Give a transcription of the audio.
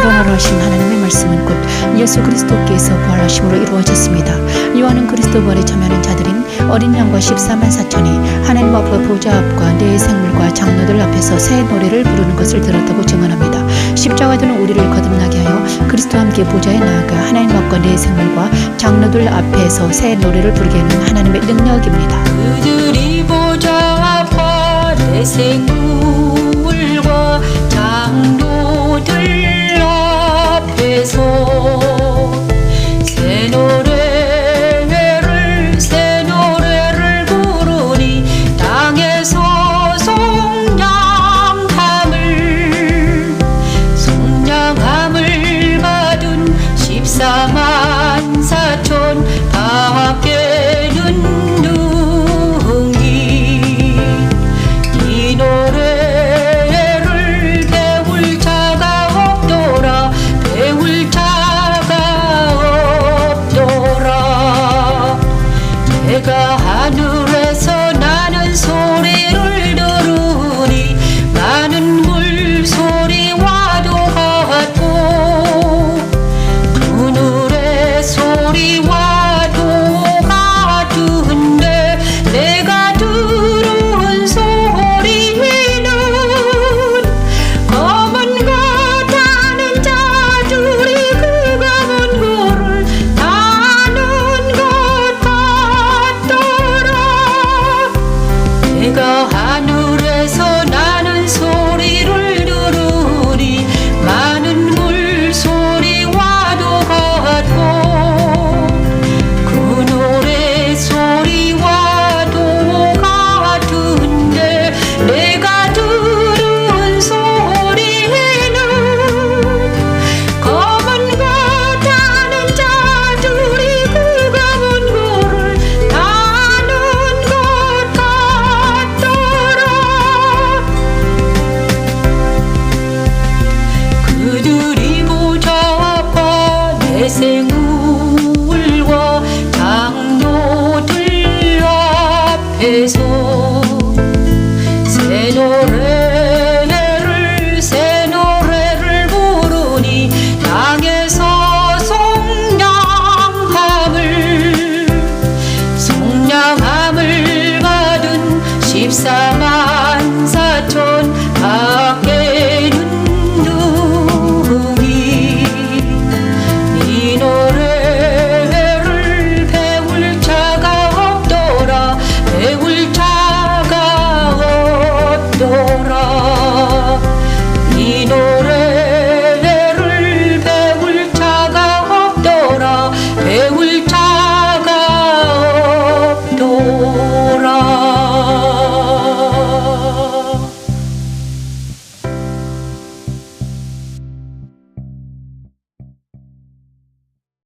드러나라 하신 하나님의 말씀은 곧 예수 그리스도께서 부활하심으로 이루어졌습니다. 요한은 그리스도 부활에 참여하는 자들인 어린 양과 14만 4천이 하나님 앞과 보좌 앞과 내 생물과 장로들 앞에서 새 노래를 부르는 것을 들었다고 증언합니다. 십자가들은 우리를 거듭나게 하여 그리스도와 함께 보좌에 나아가 하나님 앞과 내 생물과 장로들 앞에서 새 노래를 부르게 하는 하나님의 능력입니다. 그들이 보좌 앞에 생물과 장로 sama